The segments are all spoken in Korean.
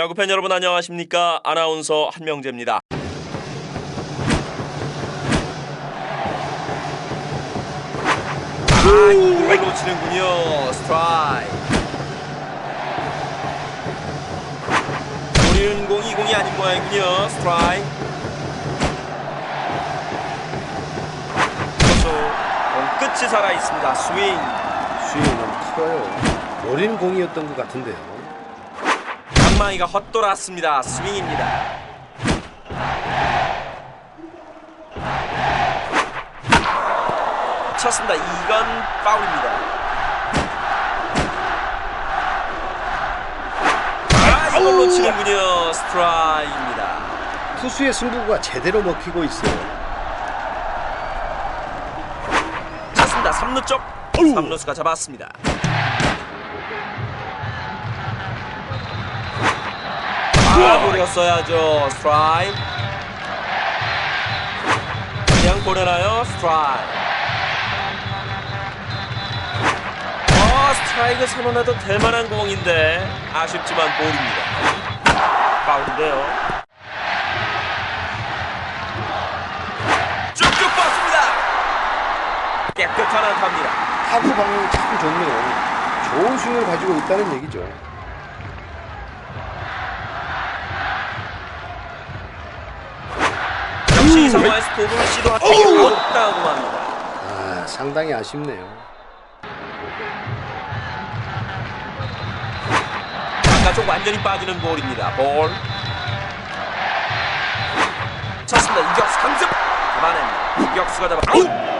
야구 팬 여러분 안녕하십니까? 아나운서 한명재입니다. 아, 이걸 놓치는군요. 스트라이크. 노리는 공이 공이 아닌 모양이군요. 스트라이크. 공 끝이 살아 있습니다. 스윙. 스윙은 커요. 노린 공이었던 것 같은데요. 방망이가 헛돌았습니다. 스윙입니다. 쳤습니다. 이건 파울입니다. 아, 이걸 놓치는군요. 스트라이크입니다. 투수의 승부가 제대로 먹히고 있어요. 쳤습니다. 3루 쪽. 3루수가 잡았습니다. 아, 노렸어야죠. 스트라이크. 그냥 보내나요? 스트라이크. 어, 스트라이크 선언해도 될 만한 공인데 아쉽지만 볼입니다. 파울인데요. 쭉쭉 뻗습니다. 깨끗한 안타입니다. 타구 방향이 참 좋네요. 좋은 스윙을 가지고 있다는 얘기죠. 역시 스톱을 시도하지 못다고 합니다. 아, 상당히 아쉽네요. 바깥쪽 완전히 빠지는 볼입니다. 볼. 쳤습니다. 이격수 강습. 잡아냅니다. 이격수가 잡아. 아웃!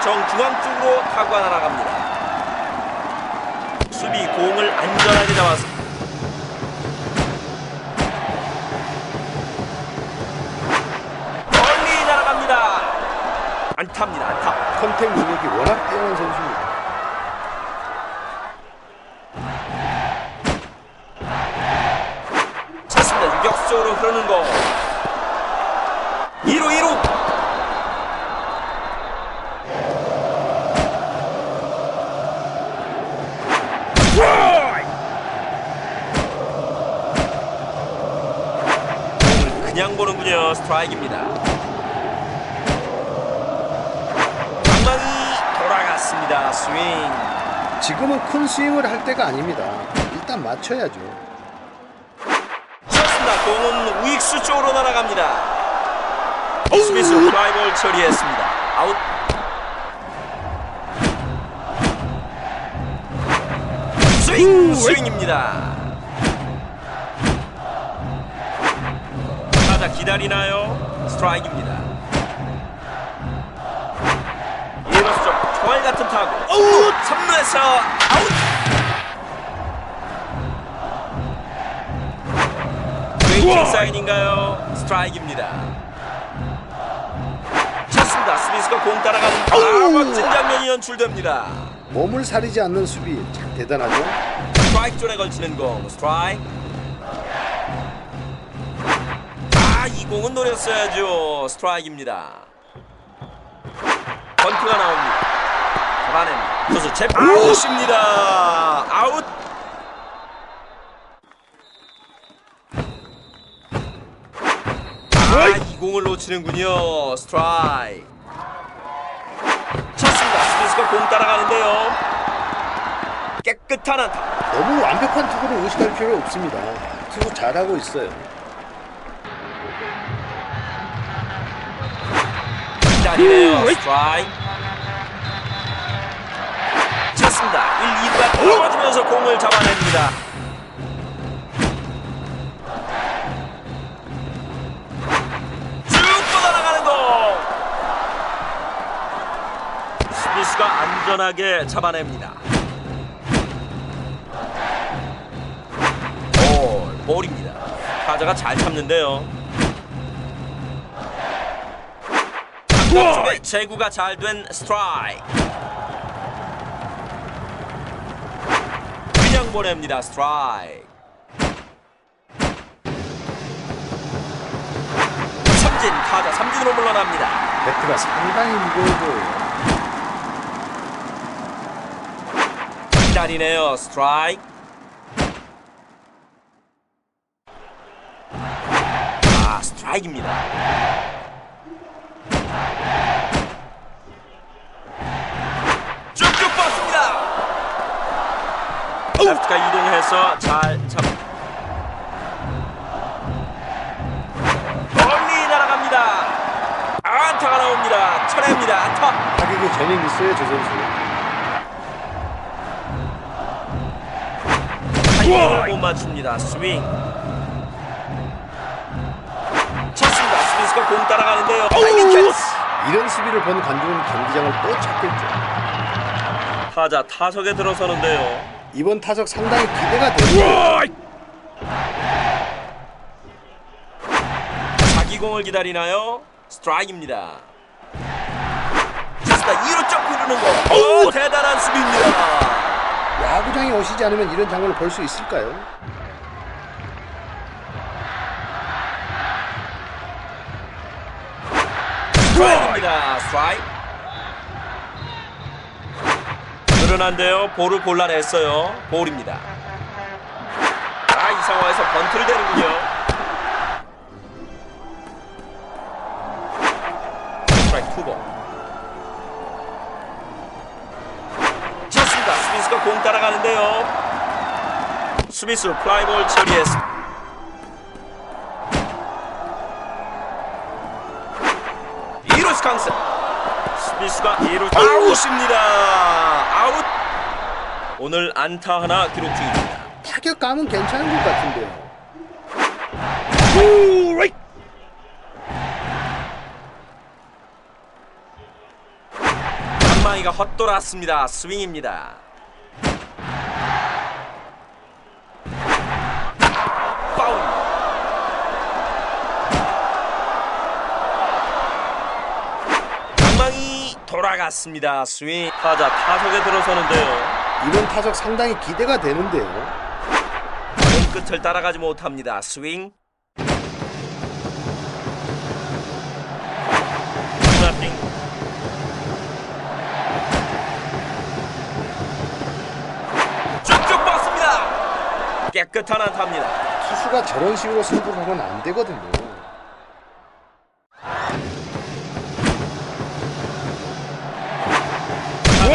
정중앙 쪽으로 타구가 날아갑니다. 안전하게 잡았습니다. 스윙을 할 때가 아닙니다. 일단 맞춰야죠. 쳤습니다. 공은 우익수 쪽으로 날아갑니다. 스미스 플라이볼 처리했습니다. 아웃. 스윙 스윙입니다. 타자 기다리나요? 스트라이크입니다. 쪽 총알 같은 타구. 오! 3루에서 웨이팅 사인인가요? 스트라이크입니다. 쳤습니다. 스미스가 공 따라가는 아, 멋진 장면이 연출됩니다. 몸을 사리지 않는 수비 참 대단하죠. 스트라이크 존에 걸치는 공. 스트라이크. 아, 이 공은 노렸어야죠. 스트라이크입니다. 번트가 나옵니다. 잡아냅니다. 투수 제 아웃입니다. 아웃. 이 공을 놓치는군요. 스트라이크. 쳤습니다. 스미스가 공 따라가는데요. 깨끗한 안타. 너무 완벽한 투구를 의식할 필요 없습니다. 투구 잘하고 있어요. 기다리네요. 스트라이크. 쳤습니다. 1, 2루가 떨어지면서 공을 잡아냅니다. 스미스가 안전하게 잡아냅니다. 볼, 볼입니다. 타자가 잘 참는데요. 쪽에 제구가 잘 된 스트라이크. 그냥 보냅니다. 스트라이크. 삼진 타자 삼진으로 물러납니다. 배트가 상당히 무거워 보여요. 기다리네요. 스트라이크. 아, 스트라이크입니다. 쭉쭉 뻗습니다. 레프트가 이동해서 잘 잡. 멀리 날아갑니다. 안타가 나옵니다. 안타. 타격에 재능 있어요, 저 선수. 못 맞춥니다. 스윙. 쳤습니다. 스미스가 공 따라가는데요. 타이밍 찬스. 이런 수비를 본 관중은 경기장을 또 찾겠죠. 타자 타석에 들어서는데요. 이번 타석 상당히 기대가 되고 자기 공을 기다리나요? 스트라이크입니다. 쳤습니다. 2루 쪽 흐르는 거. 오, 대단한 수비입니다. 야구장에 오시지 않으면 이런 장면을 볼 수 있을까요? 스트라이크입니다. 스트라이크. 늘어난데요. 볼을 골라냈어요. 볼입니다. 아, 이 상황에서 번트를 대는군요. 스미스 플라이볼 처리했습니다. 이루스 강스. 스미스가 이루 아웃입니다. 아웃! 오늘 안타 하나 기록 중입니다. 타격감은 괜찮은 것 같은데요. 한마이가 헛돌았습니다. 스윙입니다 돌아갔습니다 스윙 타자 타석에 들어서는데요 이번 타석 상당히 기대가 되는데요. 공 끝을 따라가지 못합니다. 스윙. 쭉쭉 뻗습니다. 깨끗한 안타입니다. 투수가 저런 식으로 승부를 하면 안 되거든요.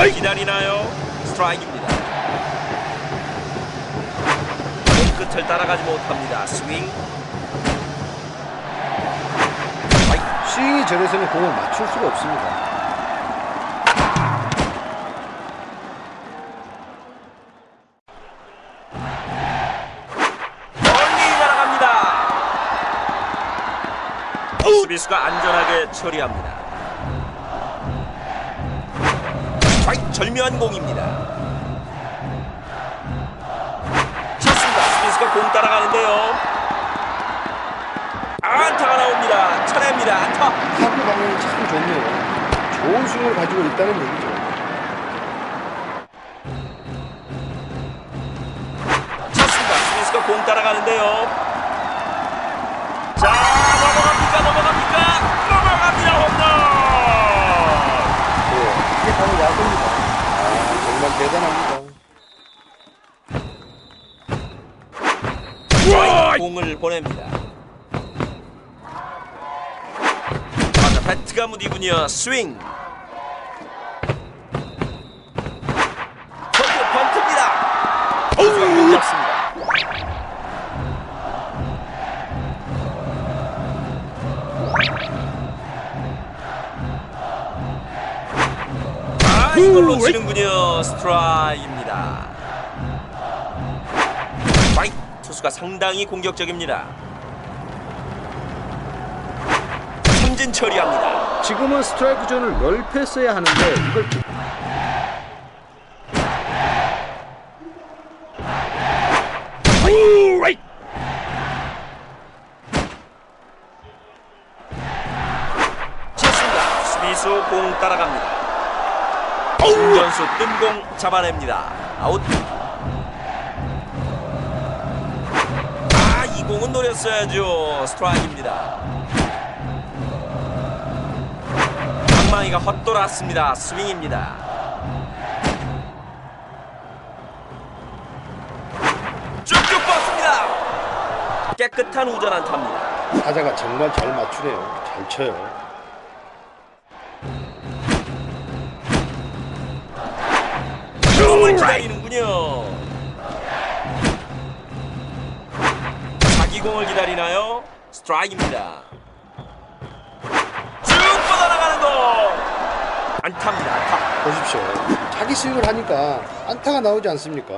타자 기다리나요? 스트라이크입니다. 공 끝을 따라가지 못합니다. 스윙. 스윙이 저래서는 공을 맞출 수가 없습니다. 수비수가 안전하게 처리합니다. 절묘한 공입니다. 쳤습니다. 수비수가 공 따라가는데요. 안타가 나옵니다. 쳐냅니다. 안타. 타구 방향이 참 좋네요. 좋은 스윙을 가지고 있다는 얘기죠. 쳤습니다. 수비수가 공 따라가는데요. 자 넘어갑니까? 넘어갑니까? 넘어갑니다. 홈런. 네, 이게 바로. 아, 정말 대단합니다. 공을 보냅니다. 맞아, 배트가 무디군요. 스윙. 스트라이입니다. 파이 투수가 상당히 공격적입니다. 삼진 처리합니다. 지금은 스트라이크 존을 넓혔어야 하는데 이걸 쳤습니다. 수비수 공 따라갑니다. 중전수 뜬공 잡아냅니다. 아웃. 아, 이 공은 노렸어야죠. 스트라이크입니다. 방망이가 헛돌았습니다. 스윙입니다. 쭉쭉 뻗습니다. 깨끗한 우전 안타입니다. 타자가 정말 잘 맞추네요. 잘 쳐요. 공을 기다리는군요. 자기 공을 기다리나요? 스트라이크입니다. 쭉 뻗어나가는 거 안타입니다. 안타. 보십시오. 자기 스윙을 하니까 안타가 나오지 않습니까?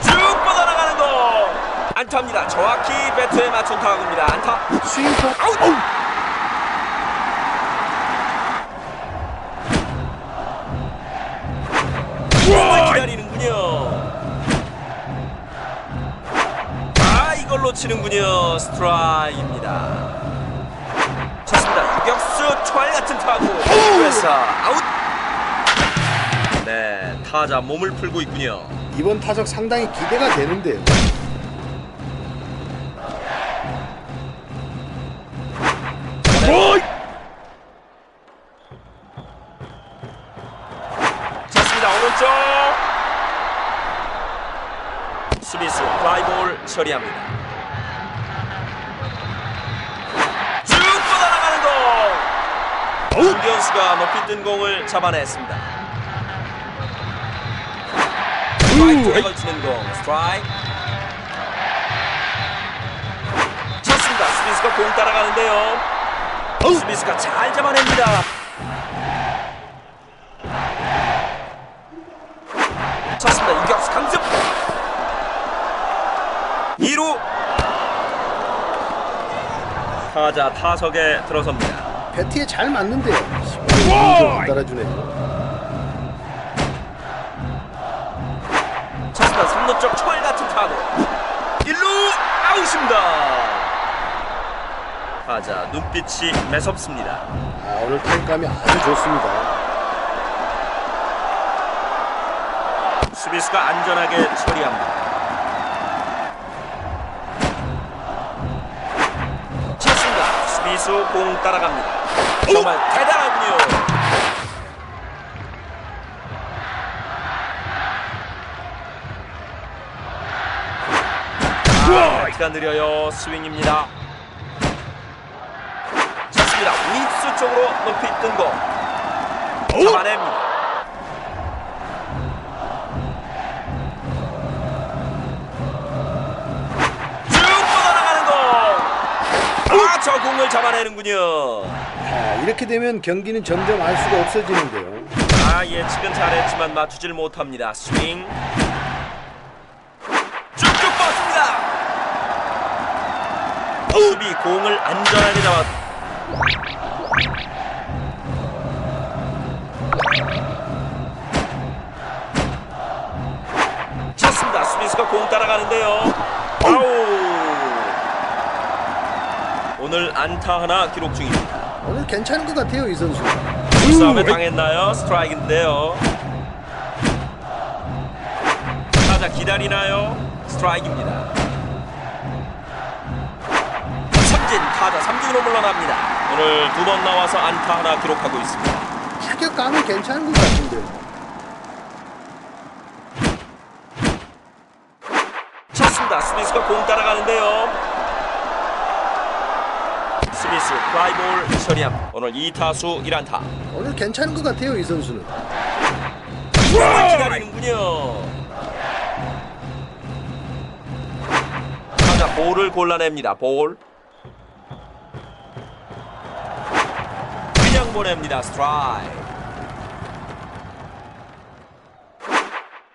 쭉 뻗어나가는 거 안타입니다. 정확히 배트에 맞춘 타구입니다. 안타. 스윙 터 아웃. 아 이걸로 치는군요. 스트라이크입니다. 좋습니다. 유격수 초알 같은 타구. 그래서 아웃. 네, 타자 몸을 풀고 있군요. 이번 타석 상당히 기대가 되는데요. 공. 공견수가 높이 뜬 공을 잡아냈습니다. 스트라이크 쪽에 걸치는 공. 스트라이크. 쳤습니다. 스미스가 공 따라가는데요. 스미스가 잘 잡아냅니다. 쳤습니다. 유격수 강습. 2루 타자 타석에 들어섭니다. 배트에 잘 맞는데요. 스윙을 따라주네요. 쳤습니다. 3루 쪽 초월 같은 타구. 1루 아웃입니다. 타자 눈빛이 매섭습니다. 아, 오늘 타격감이 아주 좋습니다. 수비수가 안전하게 처리합니다. 쳤습니다. 수비수 공 따라갑니다. 정말 대단하군요. 아, 느려요. 스윙입니다. 쳤습니다. 우익수 쪽으로 높이 뜬 거. 잡아냅니다. 쭉 뻗어나가는 거. 아, 저 공을 잡아내는군요. 아, 이렇게 되면 경기는 점점 알 수가 없어지는데요. 아, 예측은 잘했지만 맞추질 못합니다. 스윙. 쭉쭉 뻗습니다. 수비 공을 안전하게 잡았. 쳤습니다. 수비수가 공 따라가는데요. 아우. 오늘 안타 하나 기록 중입니다. 오늘 괜찮은 것 같아요, 이 선수. 싸움에 당했나요? 스트라이크인데요. 타자 기다리나요? 스트라이크입니다. 삼진 타자 삼진으로 물러납니다. 오늘 두 번 나와서 안타 하나 기록하고 있습니다. 타격감은 괜찮은 것 같은데요. 쳤습니다. 스미스가 공 따라가는데요. 스미스 플라이볼 처리함. 오늘 2타수 1안타. 오늘 괜찮은 것 같아요, 이 선수는. 공을 기다리는군요. 타자 볼을 골라냅니다. 볼. 그냥 보냅니다. 스트라이크.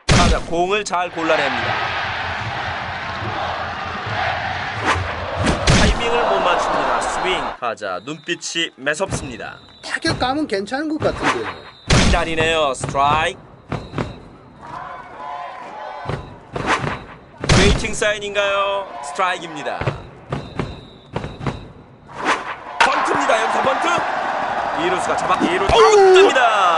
타자 공을 잘 골라냅니다. 타이밍을 못 맞춥니다. 스윙. 타자 눈빛이 매섭습니다. 타격감은 괜찮은 것 같은데요. 기다리네요. 스트라이크. 웨이팅 사인인가요? 스트라이크입니다. 번트입니다. 여기서 번트. 이루수가 잡아 이루 아웃됩니다.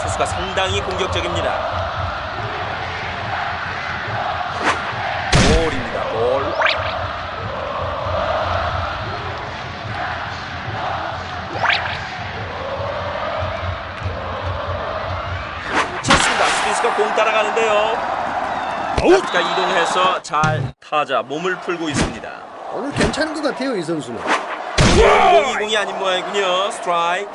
투수가 상당히 공격적입니다. 따라가는데요. 타자 이동해서 잘 타자 몸을 풀고 있습니다. 오늘 괜찮은 것 같아요 이 선수는. 공이 공이 아닌 모양이군요. 스트라이크.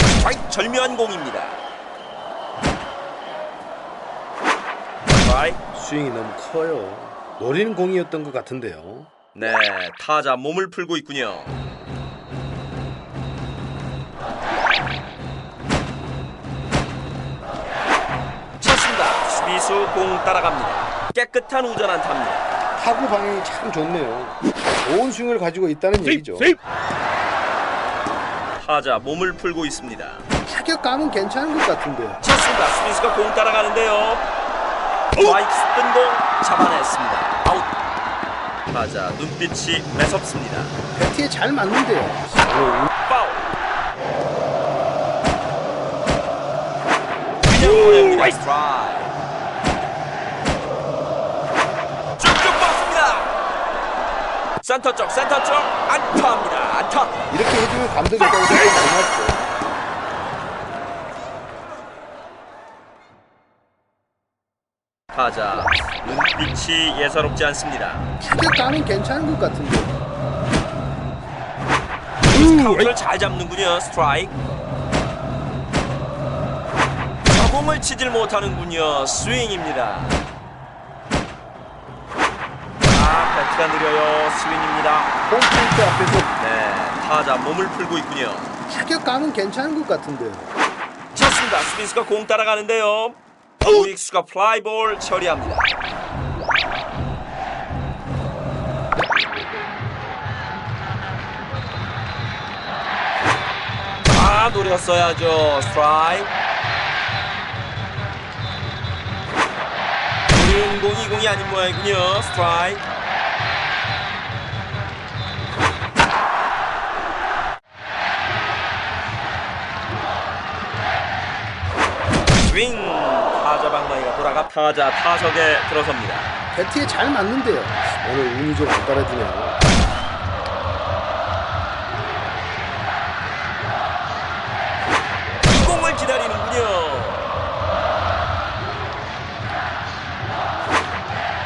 스트라이크 절묘한 공입니다. 스트라이크. 스윙이 너무 커요. 노리는 공이었던 것 같은데요. 네, 타자 몸을 풀고 있군요. 수비수 공 따라갑니다. 깨끗한 우전 안타입니다. 타구 방향이 참 좋네요. 좋은 스윙을 가지고 있다는 얘기죠. 타자 몸을 풀고 있습니다. 타격감은 괜찮은 것 같은데요. 쳤습니다. 수비수가 공 따라가는데요. 스트라이크 뜬공 잡아냈습니다. 아웃. 타자 눈빛이 매섭습니다. 배트에 잘 맞는데요. 파울. 그 센터 쪽, 센터 쪽 안타입니다. 안타. 이렇게 해주면 감독이 더 생각이 고맙죠. 타자 눈빛이 예사롭지 않습니다. 타격감은 괜찮은 것 같은데요. 카운트를 잘 잡는군요. 스트라이크. 저공을 치질 못하는군요. 스윙입니다. 아, 배트가 느려요. 스윙입니다. 홈플레이트 앞에서 네, 타자 몸을 풀고 있군요. 타격감은 괜찮은 것 같은데요. 쳤습니다. 스미스가 공 따라가는데요. 우익수가 플라이볼 처리합니다. 아, 노렸어야죠. 스트라이크. 공이 공이 아닌 모양이군요. 스트라이크. 방망이가 돌아가 타자 타석에 들어섭니다. 배트에 잘 맞는데요. 오늘 운이 좀 안 따라주네요. 이 공을 기다리는군요.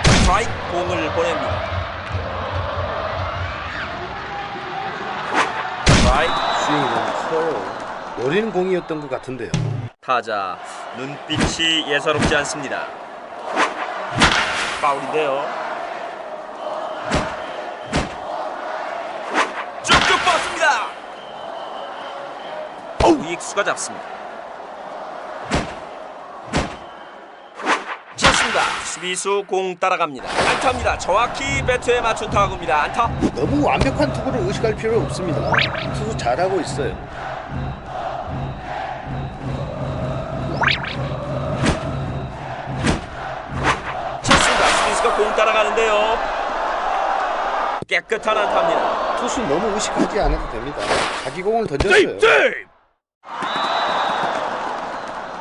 스트라이크 공을 보냅니다. 스트라이크 스윙이 너무 커요. 노리는 공이었던 것 같은데요. 타자 눈빛이 예사롭지 않습니다. 파울인데요. 쭉쭉 뻗습니다. 우익수가 잡습니다. 쳤습니다. 수비수 공 따라갑니다. 안타입니다. 정확히 배트에 맞춘 타구입니다. 안타. 너무 완벽한 투구를 의식할 필요 없습니다. 투구 잘하고 있어요. 수비수가 공 따라가는데요. 깨끗한 안타입니다. 투수 너무 의식하지 않아도 됩니다. 자기 공을 던졌어요.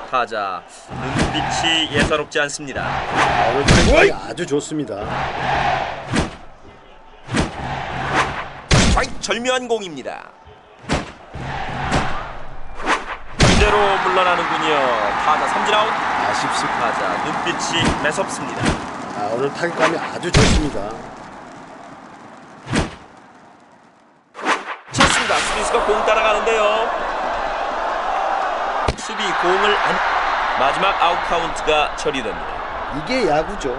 타자 눈빛이 예사롭지 않습니다. 아, 오늘 타격이 아주 좋습니다. 스트라이크 절묘한 공입니다. 이대로 물러나는군요. 타자 삼진 아웃. 아쉽습니다. 타자 눈빛이 매섭습니다. 아, 오늘 타격감이 아주 좋습니다. 쳤습니다. 수비수가 공 따라가는데요. 수비 공을 안 마지막 아웃 카운트가 처리됩니다. 이게 야구죠.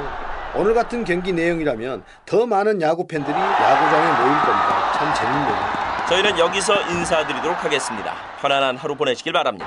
오늘 같은 경기 내용이라면 더 많은 야구 팬들이 야구장에 모일 겁니다. 참 재밌네요. 저희는 여기서 인사드리도록 하겠습니다. 편안한 하루 보내시길 바랍니다.